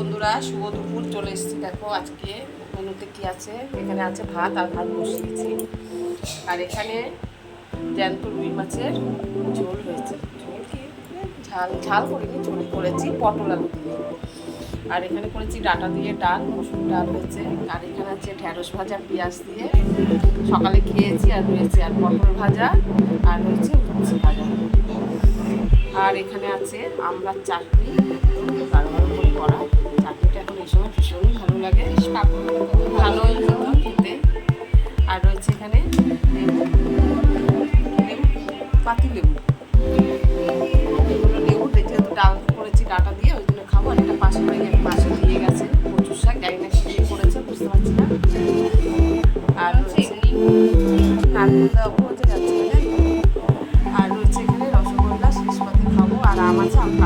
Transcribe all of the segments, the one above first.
বন্ধুরা, শুভ দুপুর, চলে এসেছি দেখো আজকে মেনুতে কি আছে। এখানে আছে ভাত আর ভাত বসিয়েছি। আর এখানে জ্যান্ত রুই মাছের ঝোল হয়েছে। ঝোল কি? ঝাল ঝাল করিনি, ঝোল করেছি, পটল আলু দিয়ে। আর এখানে করেছি ডাটা দিয়ে ডাল মসুর ডাল হয়েছে। আর এখানে আছে ঢ্যাঁড়স ভাজা, পেঁয়াজ দিয়ে। সকালে খেয়েছি আর রয়েছে আর পটল ভাজা, আর রয়েছে উচ্ছে ভাজা। আর এখানে আছে আমড়ার চাটনি করে করা। ভীষণ ভীষণ ভালো লাগে। ভালো খেতে। আর রয়েছে এখানে লেবু লেবু পাতি লেবু। লেবু দেখে তো ডাল করেছি ডাটা দিয়ে ওই জন্য খাব। আর এটা পাশে বাড়ি এক পাশে দিয়ে গেছে প্রচুর শাক। জানি না কি করেছে বুঝতে পারছি না। আর রয়েছে নারকেল দেওয়া হতে যাচ্ছে আর রয়েছে এখানে রসগোল্লা শেষ পথে খাব। আর আমার আছে আমি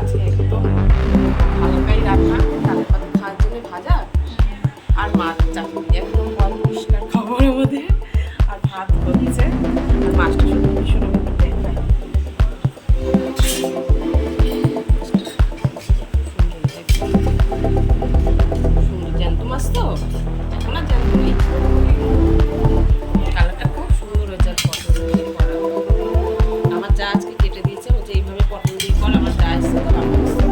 আছে একদম হালকাই রান্না তালে পাতা খাওয়ার জন্য ভাজা, আর মাছ চাটনি একদম পরিষ্কার খবর আমাদের। আর ভাত হচ্ছে, আর মাছটা শুধু ভীষণ Hindi ko lang mataas. Ito lang.